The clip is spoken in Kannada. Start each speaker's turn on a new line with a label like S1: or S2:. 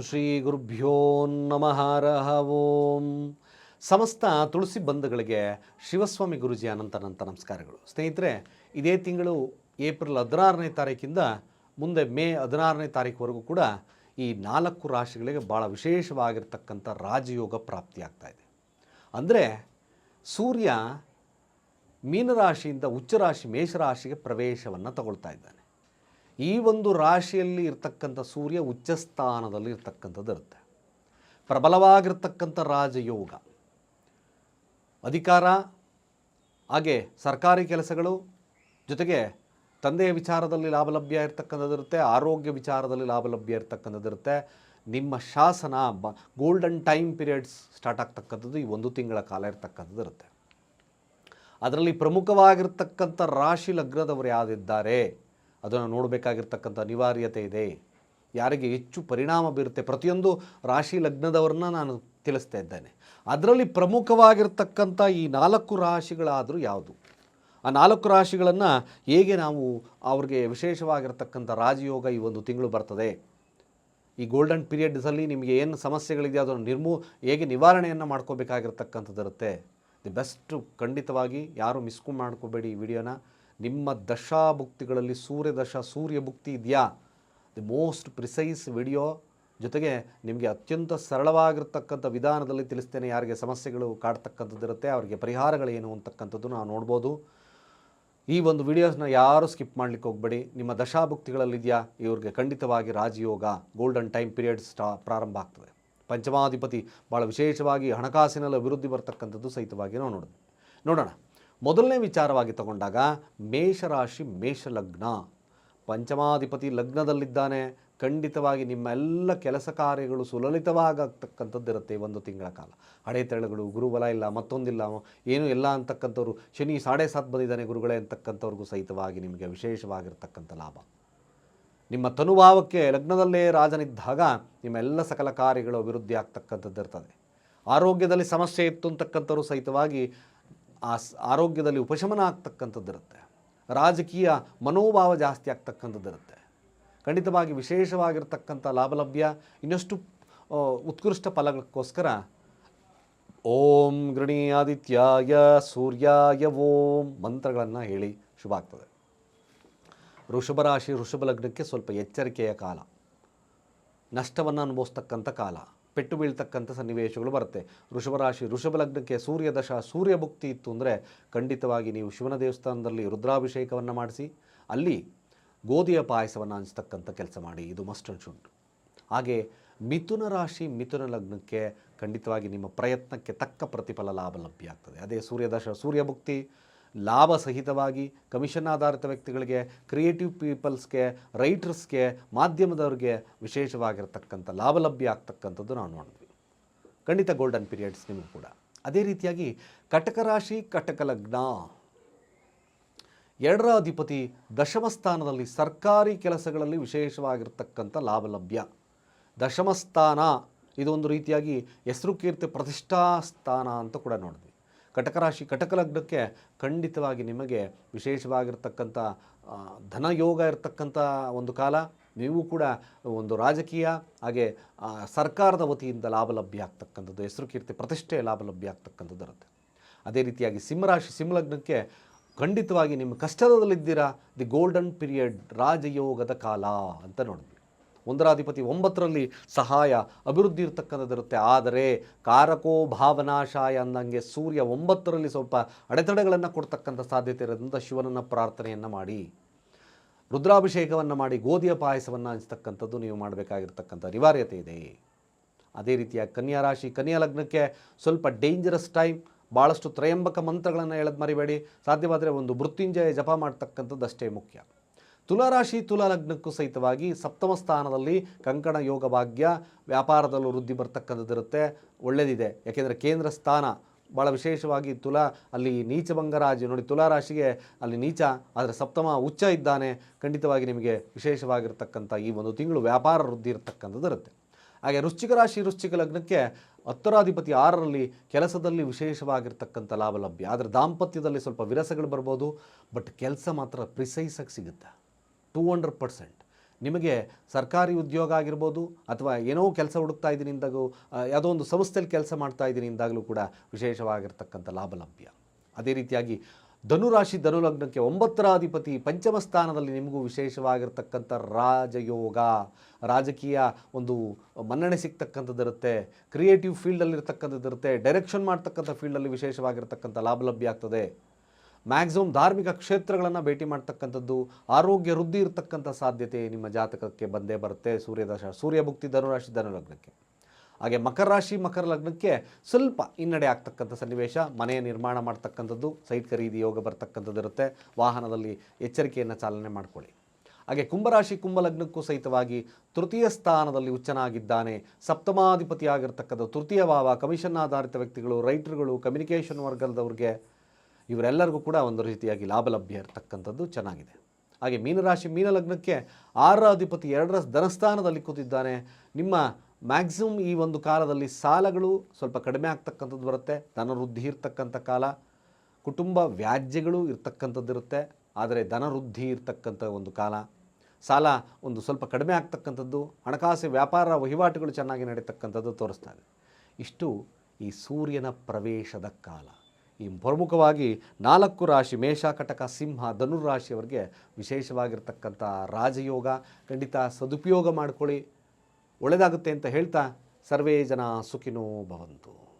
S1: ಶ್ರೀ ಗುರುಭ್ಯೋ ನಮಃ ಓಂ. ಸಮಸ್ತ ತುಳಸಿ ಬಂಧುಗಳಿಗೆ ಶಿವಸ್ವಾಮಿ ಗುರುಜಿ ಅನಂತನಂತ ಅನಂತ ನಮಸ್ಕಾರಗಳು. ಸ್ನೇಹಿತರೆ, ಇದೇ ತಿಂಗಳು ಏಪ್ರಿಲ್ ಹದಿನಾರನೇ ತಾರೀಕಿಂದ ಮುಂದೆ ಮೇ ಹದಿನಾರನೇ ತಾರೀಕುವರೆಗೂ ಕೂಡ ಈ ನಾಲ್ಕು ರಾಶಿಗಳಿಗೆ ಭಾಳ ವಿಶೇಷವಾಗಿರ್ತಕ್ಕಂಥ ರಾಜಯೋಗ ಪ್ರಾಪ್ತಿಯಾಗ್ತಾ ಇದೆ. ಅಂದರೆ, ಸೂರ್ಯ ಮೀನರಾಶಿಯಿಂದ ಉಚ್ಚರಾಶಿ, ಮೇಷರಾಶಿಗೆ ಪ್ರವೇಶವನ್ನು ತಗೊಳ್ತಾ ಇದ್ದಾನೆ. ಈ ಒಂದು ರಾಶಿಯಲ್ಲಿ ಇರ್ತಕ್ಕಂಥ ಸೂರ್ಯ ಉಚ್ಚಸ್ಥಾನದಲ್ಲಿ ಇರ್ತಕ್ಕಂಥದ್ದು ಇರುತ್ತೆ. ಪ್ರಬಲವಾಗಿರ್ತಕ್ಕಂಥ ರಾಜಯೋಗ. ಅಧಿಕಾರ, ಹಾಗೆ ಸರ್ಕಾರಿ ಕೆಲಸಗಳು, ಜೊತೆಗೆ ತಂದೆಯ ವಿಚಾರದಲ್ಲಿ ಲಾಭಲಭ್ಯ ಇರ್ತಕ್ಕಂಥದ್ದು ಇರುತ್ತೆ, ಆರೋಗ್ಯ ವಿಚಾರದಲ್ಲಿ ಲಾಭಲಭ್ಯ ಇರ್ತಕ್ಕಂಥದ್ದು ಇರುತ್ತೆ. ನಿಮ್ಮ ಶಾಸನ, ಬ ಗೋಲ್ಡನ್ ಟೈಮ್ ಪೀರಿಯಡ್ಸ್ ಸ್ಟಾರ್ಟ್ ಆಗ್ತಕ್ಕಂಥದ್ದು ಈ ಒಂದು ತಿಂಗಳ ಕಾಲ ಇರ್ತಕ್ಕಂಥದ್ದು ಇರುತ್ತೆ. ಅದರಲ್ಲಿ ಪ್ರಮುಖವಾಗಿರ್ತಕ್ಕಂಥ ರಾಶಿ ಲಗ್ನದವರು ಯಾರಿದ್ದಾರೆ? ಅದನ್ನು ನೋಡಬೇಕಾಗಿರ್ತಕ್ಕಂಥ ಅನಿವಾರ್ಯತೆ ಇದೆ. ಯಾರಿಗೆ ಹೆಚ್ಚು ಪರಿಣಾಮ ಬೀರುತ್ತೆ? ಪ್ರತಿಯೊಂದು ರಾಶಿ ಲಗ್ನದವ್ರನ್ನ ನಾನು ತಿಳಿಸ್ತಾ ಇದ್ದೇನೆ. ಅದರಲ್ಲಿ ಪ್ರಮುಖವಾಗಿರ್ತಕ್ಕಂಥ ಈ ನಾಲ್ಕು ರಾಶಿಗಳಾದರೂ ಯಾವುದು? ಆ ನಾಲ್ಕು ರಾಶಿಗಳನ್ನು ಹೇಗೆ ನಾವು ಅವ್ರಿಗೆ ವಿಶೇಷವಾಗಿರ್ತಕ್ಕಂಥ ರಾಜಯೋಗ ಈ ಒಂದು ತಿಂಗಳು ಬರ್ತದೆ? ಈ ಗೋಲ್ಡನ್ ಪೀರಿಯಡ್ಸಲ್ಲಿ ನಿಮಗೆ ಏನು ಸಮಸ್ಯೆಗಳಿದೆಯೋ ಅದನ್ನು ನಿರ್ಮೂ, ಹೇಗೆ ನಿವಾರಣೆಯನ್ನು ಮಾಡ್ಕೋಬೇಕಾಗಿರ್ತಕ್ಕಂಥದ್ದಿರುತ್ತೆ. ದಿ ಬೆಸ್ಟ್ ಖಂಡಿತವಾಗಿ ಯಾರು ಮಿಸ್ಕು ಮಾಡ್ಕೋಬೇಡಿ ಈ ವಿಡಿಯೋನ. ನಿಮ್ಮ ದಶಾಭುಕ್ತಿಗಳಲ್ಲಿ ಸೂರ್ಯ ದಶ ಸೂರ್ಯ ಭುಕ್ತಿ ಇದೆಯಾ? ದಿ ಮೋಸ್ಟ್ ಪ್ರಿಸೈಸ್ ವಿಡಿಯೋ ಜೊತೆಗೆ ನಿಮಗೆ ಅತ್ಯಂತ ಸರಳವಾಗಿರ್ತಕ್ಕಂಥ ವಿಧಾನದಲ್ಲಿ ತಿಳಿಸ್ತೇನೆ, ಯಾರಿಗೆ ಸಮಸ್ಯೆಗಳು ಕಾಡ್ತಕ್ಕಂಥದ್ದಿರುತ್ತೆ, ಅವರಿಗೆ ಪರಿಹಾರಗಳೇನು ಅಂತಕ್ಕಂಥದ್ದು ನಾವು ನೋಡ್ಬೋದು. ಈ ಒಂದು ವಿಡಿಯೋಸ್ನ ಯಾರೂ ಸ್ಕಿಪ್ ಮಾಡ್ಲಿಕ್ಕೆ ಹೋಗಬೇಡಿ. ನಿಮ್ಮ ದಶಾಭುಕ್ತಿಗಳಲ್ಲಿದೆಯಾ? ಇವ್ರಿಗೆ ಖಂಡಿತವಾಗಿ ರಾಜಯೋಗ ಗೋಲ್ಡನ್ ಟೈಮ್ ಪೀರಿಯಡ್ ಸ್ಟಾ, ಪ್ರಾರಂಭ ಆಗ್ತದೆ. ಪಂಚಮಾಧಿಪತಿ ಭಾಳ ವಿಶೇಷವಾಗಿ ಹಣಕಾಸಿನಲ್ಲಿ ಅಭಿವೃದ್ಧಿ ಬರ್ತಕ್ಕಂಥದ್ದು ಸಹಿತವಾಗಿ ನಾವು ನೋಡಿದ್ವಿ ನೋಡೋಣ. ಮೊದಲನೇ ವಿಚಾರವಾಗಿ ತಗೊಂಡಾಗ ಮೇಷರಾಶಿ ಮೇಷಲಗ್ನ. ಪಂಚಮಾಧಿಪತಿ ಲಗ್ನದಲ್ಲಿದ್ದಾನೆ. ಖಂಡಿತವಾಗಿ ನಿಮ್ಮ ಎಲ್ಲ ಕೆಲಸ ಕಾರ್ಯಗಳು ಸುಲಲಿತವಾಗತಕ್ಕಂಥದ್ದು ಇರುತ್ತೆ ಒಂದು ತಿಂಗಳ ಕಾಲ. ಅಡೆತಡೆಗಳು, ಗುರುಬಲ ಇಲ್ಲ, ಮತ್ತೊಂದಿಲ್ಲ, ಏನು ಇಲ್ಲ ಅಂತಕ್ಕಂಥವ್ರು, ಶನಿ ಸಾಡೆ ಸಾತ್ ಬಂದಿದ್ದಾನೆ ಗುರುಗಳೇ ಅಂತಕ್ಕಂಥವ್ರಿಗೂ ಸಹಿತವಾಗಿ ನಿಮಗೆ ವಿಶೇಷವಾಗಿರ್ತಕ್ಕಂಥ ಲಾಭ. ನಿಮ್ಮ ತನುಭಾವಕ್ಕೆ ಲಗ್ನದಲ್ಲೇ ರಾಜನಿದ್ದಾಗ ನಿಮ್ಮ ಎಲ್ಲ ಸಕಲ ಕಾರ್ಯಗಳು ಅಭಿವೃದ್ಧಿ ಆಗ್ತಕ್ಕಂಥದ್ದು ಇರ್ತದೆ ಆರೋಗ್ಯದಲ್ಲಿ ಸಮಸ್ಯೆ ಇತ್ತು ಅಂತಕ್ಕಂಥವ್ರು ಸಹಿತವಾಗಿ ಆ ಆರೋಗ್ಯದಲ್ಲಿ ಉಪಶಮನ ಆಗ್ತಕ್ಕಂಥದ್ದಿರುತ್ತೆ ರಾಜಕೀಯ ಮನೋಭಾವ ಜಾಸ್ತಿ ಆಗ್ತಕ್ಕಂಥದ್ದಿರುತ್ತೆ ಖಂಡಿತವಾಗಿ ವಿಶೇಷವಾಗಿರ್ತಕ್ಕಂಥ ಲಾಭಲಭ್ಯ ಇನ್ನಷ್ಟು ಉತ್ಕೃಷ್ಟ ಫಲಗಳಕ್ಕೋಸ್ಕರ ಓಂ ಗೃಣಿ ಆದಿತ್ಯಾಯ ಸೂರ್ಯಾಯ ಓಂ ಮಂತ್ರಗಳನ್ನು ಹೇಳಿ ಶುಭ ಆಗ್ತದೆ. ಋಷಭ ರಾಶಿ ಋಷಭ ಲಗ್ನಕ್ಕೆ ಸ್ವಲ್ಪ ಎಚ್ಚರಿಕೆಯ ಕಾಲ. ನಷ್ಟವನ್ನು ಅನುಭವಿಸ್ತಕ್ಕಂಥ ಕಾಲ. ಪೆಟ್ಟು ಬೀಳ್ತಕ್ಕಂಥ ಸನ್ನಿವೇಶಗಳು ಬರುತ್ತೆ. ವೃಷಭ ರಾಶಿ, ವೃಷಭ ಲಗ್ನಕ್ಕೆ ಸೂರ್ಯ ದಶ ಸೂರ್ಯ ಭುಕ್ತಿ ಇತ್ತು ಅಂದರೆ ಖಂಡಿತವಾಗಿ ನೀವು ಶಿವನ ದೇವಸ್ಥಾನದಲ್ಲಿ ರುದ್ರಾಭಿಷೇಕವನ್ನು ಮಾಡಿಸಿ, ಅಲ್ಲಿ ಗೋಧಿಯ ಪಾಯಸವನ್ನು ಹಂಚ್ತಕ್ಕಂಥ ಕೆಲಸ ಮಾಡಿ. ಇದು ಮಸ್ಟ್ ಅಂಡ್ ಶುಡ್ ಹಾಗೆ ಮಿಥುನ ರಾಶಿ, ಮಿಥುನ ಲಗ್ನಕ್ಕೆ ಖಂಡಿತವಾಗಿ ನಿಮ್ಮ ಪ್ರಯತ್ನಕ್ಕೆ ತಕ್ಕ ಪ್ರತಿಫಲ ಲಾಭ ಲಭ್ಯ ಆಗ್ತದೆ. ಅದೇ ಸೂರ್ಯದಶ ಸೂರ್ಯ ಭುಕ್ತಿ ಲಾಭ ಸಹಿತವಾಗಿ ಕಮಿಷನ್ ಆಧಾರಿತ ವ್ಯಕ್ತಿಗಳಿಗೆ ಕ್ರಿಯೇಟಿವ್ ಪೀಪಲ್ಸ್ಗೆ ರೈಟರ್ಸ್ಗೆ ಮಾಧ್ಯಮದವ್ರಿಗೆ ವಿಶೇಷವಾಗಿರ್ತಕ್ಕಂಥ ಲಾಭ ಲಭ್ಯ ಆಗ್ತಕ್ಕಂಥದ್ದು ನಾವು ನೋಡಿದ್ವಿ. ಖಂಡಿತ ಗೋಲ್ಡನ್ ಪೀರಿಯಡ್ಸ್ ನಿಮಗೂ ಕೂಡ. ಅದೇ ರೀತಿಯಾಗಿ ಕಟಕ ರಾಶಿ, ಕಟಕ ಲಗ್ನ. ಎರಡರ ಅಧಿಪತಿ ದಶಮ ಸ್ಥಾನದಲ್ಲಿ ಸರ್ಕಾರಿ ಕೆಲಸಗಳಲ್ಲಿ ವಿಶೇಷವಾಗಿರ್ತಕ್ಕಂಥ ಲಾಭ ಲಭ್ಯ ದಶಮ ಸ್ಥಾನ ಇದು ಒಂದು ರೀತಿಯಾಗಿ ಹೆಸರು ಕೀರ್ತಿ ಪ್ರತಿಷ್ಠಾ ಸ್ಥಾನ ಅಂತ ಕೂಡ ನೋಡಿದ್ವಿ. ಕಟಕ ರಾಶಿ ಕಟಕ ಲಗ್ನಕ್ಕೆ ಖಂಡಿತವಾಗಿ ನಿಮಗೆ ವಿಶೇಷವಾಗಿರ್ತಕ್ಕಂಥ ಧನಯೋಗ ಇರತಕ್ಕಂಥ ಒಂದು ಕಾಲ, ನೀವು ಕೂಡ ಒಂದು ರಾಜಕೀಯ, ಹಾಗೆ ಸರ್ಕಾರದ ವತಿಯಿಂದ ಲಾಭ ಲಭ್ಯ ಆಗ್ತಕ್ಕಂಥದ್ದು, ಹೆಸರು ಕೀರ್ತಿ ಪ್ರತಿಷ್ಠೆ ಲಾಭ ಲಭ್ಯ ಆಗ್ತಕ್ಕಂಥದ್ದು ಇರುತ್ತೆ. ಅದೇ ರೀತಿಯಾಗಿ ಸಿಂಹರಾಶಿ ಸಿಂಹಲಗ್ನಕ್ಕೆ ಖಂಡಿತವಾಗಿ ನಿಮ್ಮ ಕಷ್ಟದಲ್ಲಿದ್ದೀರಾ? ದಿ ಗೋಲ್ಡನ್ ಪೀರಿಯಡ್ ರಾಜಯೋಗದ ಕಾಲ ಅಂತ ನೋಡಿದ್ವಿ ಒಂದರಾಧಿಪತಿ ಒಂಬತ್ತರಲ್ಲಿ ಸಹಾಯ, ಅಭಿವೃದ್ಧಿ ಇರತಕ್ಕಂಥದ್ದಿರುತ್ತೆ. ಆದರೆ ಕಾರಕೋ ಭಾವನಾಶಾಯ ಅಂದಂಗೆ ಸೂರ್ಯ ಒಂಬತ್ತರಲ್ಲಿ ಸ್ವಲ್ಪ ಅಡೆತಡೆಗಳನ್ನು ಕೊಡ್ತಕ್ಕಂಥ ಸಾಧ್ಯತೆ ಇರೋದ್ರಿಂದ ಶಿವನನ್ನು ಪ್ರಾರ್ಥನೆಯನ್ನು ಮಾಡಿ, ರುದ್ರಾಭಿಷೇಕವನ್ನು ಮಾಡಿ, ಗೋಧಿಯ ಪಾಯಸವನ್ನು ಅನಿಸ್ತಕ್ಕಂಥದ್ದು ನೀವು ಮಾಡಬೇಕಾಗಿರ್ತಕ್ಕಂಥ ಅನಿವಾರ್ಯತೆ ಇದೆ. ಅದೇ ರೀತಿಯ ಕನ್ಯಾ ರಾಶಿ, ಕನ್ಯಾ ಲಗ್ನಕ್ಕೆ ಸ್ವಲ್ಪ ಡೇಂಜರಸ್ ಟೈಮ್ ಭಾಳಷ್ಟು ತ್ರಯಂಬಕ ಮಂತ್ರಗಳನ್ನು ಹೇಳೋದು ಮರಿಬೇಡಿ. ಸಾಧ್ಯವಾದರೆ ಒಂದು ಮೃತ್ಯುಂಜಯ ಜಪ ಮಾಡ್ತಕ್ಕಂಥದ್ದು ಅಷ್ಟೇ ಮುಖ್ಯ. ತುಲಾರಾಶಿ ತುಲಾ ಲಗ್ನಕ್ಕೂ ಸಹಿತವಾಗಿ ಸಪ್ತಮ ಸ್ಥಾನದಲ್ಲಿ ಕಂಕಣ ಯೋಗ ಭಾಗ್ಯ ವ್ಯಾಪಾರದಲ್ಲೂ ವೃದ್ಧಿ ಬರ್ತಕ್ಕಂಥದ್ದಿರುತ್ತೆ. ಒಳ್ಳೆಯದಿದೆ ಯಾಕೆಂದರೆ ಕೇಂದ್ರ ಸ್ಥಾನ ಭಾಳ ವಿಶೇಷವಾಗಿ ತುಲಾ, ಅಲ್ಲಿ ನೀಚ ಭಂಗರಾಜು, ನೋಡಿ ತುಲಾ ರಾಶಿಗೆ ಅಲ್ಲಿ ನೀಚ, ಆದರೆ ಸಪ್ತಮ ಉಚ್ಚ ಇದ್ದಾನೆ, ಖಂಡಿತವಾಗಿ ನಿಮಗೆ ವಿಶೇಷವಾಗಿರ್ತಕ್ಕಂಥ ಈ ಒಂದು ತಿಂಗಳು ವ್ಯಾಪಾರ ವೃದ್ಧಿ ಇರತಕ್ಕಂಥದ್ದು ಇರುತ್ತೆ ಹಾಗೆ ವೃಶ್ಚಿಕ ರಾಶಿ, ವೃಶ್ಚಿಕ ಲಗ್ನಕ್ಕೆ ಹತ್ತರಾಧಿಪತಿ ಆರರಲ್ಲಿ ಕೆಲಸದಲ್ಲಿ ವಿಶೇಷವಾಗಿರ್ತಕ್ಕಂಥ ಲಾಭ ಲಭ್ಯ. ಆದರೆ ದಾಂಪತ್ಯದಲ್ಲಿ ಸ್ವಲ್ಪ ವಿರಸಗಳು ಬರ್ಬೋದು, ಬಟ್ ಕೆಲಸ ಮಾತ್ರ ಪ್ರಿಸೈಸಾಗಿ ಸಿಗುತ್ತೆ. ಟೂ ಹಂಡ್ರೆಡ್ ಪರ್ಸೆಂಟ್ ನಿಮಗೆ ಸರ್ಕಾರಿ ಉದ್ಯೋಗ ಆಗಿರ್ಬೋದು ಅಥವಾ ಏನೋ ಕೆಲಸ ಹುಡುಕ್ತಾ ಇದ್ದೀನಿ ಇಂದಾಗೂ ಆ, ಯಾವುದೋ ಒಂದು ಸಂಸ್ಥೆಯಲ್ಲಿ ಕೆಲಸ ಮಾಡ್ತಾ ಇದ್ದೀನಿ ಇಂದಾಗಲೂ ಕೂಡ ವಿಶೇಷವಾಗಿರ್ತಕ್ಕಂಥ ಲಾಭ ಲಭ್ಯ ಅದೇ ರೀತಿಯಾಗಿ ಧನುರಾಶಿ ಧನುಲಗ್ನಕ್ಕೆ ಒಂಬತ್ತರ ಅಧಿಪತಿ ಪಂಚಮ ಸ್ಥಾನದಲ್ಲಿ ನಿಮಗೂ ವಿಶೇಷವಾಗಿರ್ತಕ್ಕಂಥ ರಾಜಯೋಗ. ರಾಜಕೀಯ ಒಂದು ಮನ್ನಣೆ ಸಿಗ್ತಕ್ಕಂಥದ್ದಿರುತ್ತೆ ಕ್ರಿಯೇಟಿವ್ ಫೀಲ್ಡಲ್ಲಿರ್ತಕ್ಕಂಥದ್ದಿರುತ್ತೆ ಡೈರೆಕ್ಷನ್ ಮಾಡ್ತಕ್ಕಂಥ ಫೀಲ್ಡಲ್ಲಿ ವಿಶೇಷವಾಗಿರ್ತಕ್ಕಂಥ ಲಾಭ ಲಭ್ಯ ಆಗ್ತದೆ. ಮ್ಯಾಕ್ಸಿಮಮ್ ಧಾರ್ಮಿಕ ಕ್ಷೇತ್ರಗಳನ್ನು ಭೇಟಿ ಮಾಡ್ತಕ್ಕಂಥದ್ದು, ಆರೋಗ್ಯ, ವೃದ್ಧಿ ಇರತಕ್ಕಂಥ ಸಾಧ್ಯತೆ ನಿಮ್ಮ ಜಾತಕಕ್ಕೆ ಬಂದೇ ಬರುತ್ತೆ. ಸೂರ್ಯದಶ ಸೂರ್ಯಭುಕ್ತಿ ಧನುರಾಶಿ ಧನುಲಗ್ನಕ್ಕೆ ಹಾಗೆ ಮಕರ ರಾಶಿ, ಮಕರ ಲಗ್ನಕ್ಕೆ ಸ್ವಲ್ಪ ಹಿನ್ನಡೆ ಆಗ್ತಕ್ಕಂಥ ಸನ್ನಿವೇಶ, ಮನೆ ನಿರ್ಮಾಣ ಮಾಡ್ತಕ್ಕಂಥದ್ದು, ಸೈಟ್ ಖರೀದಿ, ಯೋಗ ಬರ್ತಕ್ಕಂಥದ್ದು ಇರುತ್ತೆ. ವಾಹನದಲ್ಲಿ ಎಚ್ಚರಿಕೆಯನ್ನು ಚಾಲನೆ ಮಾಡಿಕೊಳ್ಳಿ. ಹಾಗೆ ಕುಂಭರಾಶಿ ಕುಂಭಲಗ್ನಕ್ಕೂ ಸಹಿತವಾಗಿ ತೃತೀಯ ಸ್ಥಾನದಲ್ಲಿ ಉಚ್ಚನಾಗಿದ್ದಾನೆ. ಸಪ್ತಮಾಧಿಪತಿಯಾಗಿರ್ತಕ್ಕಂಥ ತೃತೀಯ ಭಾವ, ಕಮಿಷನ್ ಆಧಾರಿತ ವ್ಯಕ್ತಿಗಳು, ರೈಟರ್ಗಳು, ಕಮ್ಯುನಿಕೇಷನ್ ವರ್ಗದವ್ರಿಗೆ ಇವರೆಲ್ಲರಿಗೂ ಕೂಡ ಒಂದು ರೀತಿಯಾಗಿ ಲಾಭ ಲಭ್ಯ ಇರತಕ್ಕಂಥದ್ದು ಚೆನ್ನಾಗಿದೆ. ಹಾಗೆ ಮೀನರಾಶಿ ಮೀನಲಗ್ನಕ್ಕೆ ಆರರ ಅಧಿಪತಿ ಎರಡರ ಧನಸ್ಥಾನದಲ್ಲಿ ಕೂತಿದ್ದಾನೆ. ನಿಮ್ಮ ಮ್ಯಾಕ್ಸಿಮಮ್ ಈ ಒಂದು ಕಾಲದಲ್ಲಿ ಸಾಲಗಳು ಸ್ವಲ್ಪ ಕಡಿಮೆ ಆಗ್ತಕ್ಕಂಥದ್ದು ಬರುತ್ತೆ. ಧನವೃದ್ಧಿ ಇರ್ತಕ್ಕಂಥ ಕಾಲ, ಕುಟುಂಬ ವ್ಯಾಜ್ಯಗಳು ಇರ್ತಕ್ಕಂಥದ್ದು ಇರುತ್ತೆ. ಆದರೆ ಧನವೃದ್ಧಿ ಇರ್ತಕ್ಕಂಥ ಒಂದು ಕಾಲ, ಸಾಲ ಒಂದು ಸ್ವಲ್ಪ ಕಡಿಮೆ ಆಗ್ತಕ್ಕಂಥದ್ದು, ಹಣಕಾಸು ವ್ಯಾಪಾರ ವಹಿವಾಟುಗಳು ಚೆನ್ನಾಗಿ ನಡೀತಕ್ಕಂಥದ್ದು ತೋರಿಸ್ತಾ ಇದೆ. ಇಷ್ಟು ಈ ಸೂರ್ಯನ ಪ್ರವೇಶದ ಕಾಲ. ಈ ಪ್ರಮುಖವಾಗಿ ನಾಲ್ಕು ರಾಶಿ ಮೇಷ, ಕಟಕ, ಸಿಂಹ ಧನುರಾಶಿಯವರಿಗೆ ವಿಶೇಷವಾಗಿರ್ತಕ್ಕಂಥ ರಾಜಯೋಗ, ಖಂಡಿತ ಸದುಪಯೋಗ ಮಾಡಿಕೊಳ್ಳಿ. ಒಳ್ಳೆಯದಾಗುತ್ತೆ ಅಂತ ಹೇಳ್ತಾ ಸರ್ವೇ ಜನ ಸುಖಿನೋ ಭವಂತು.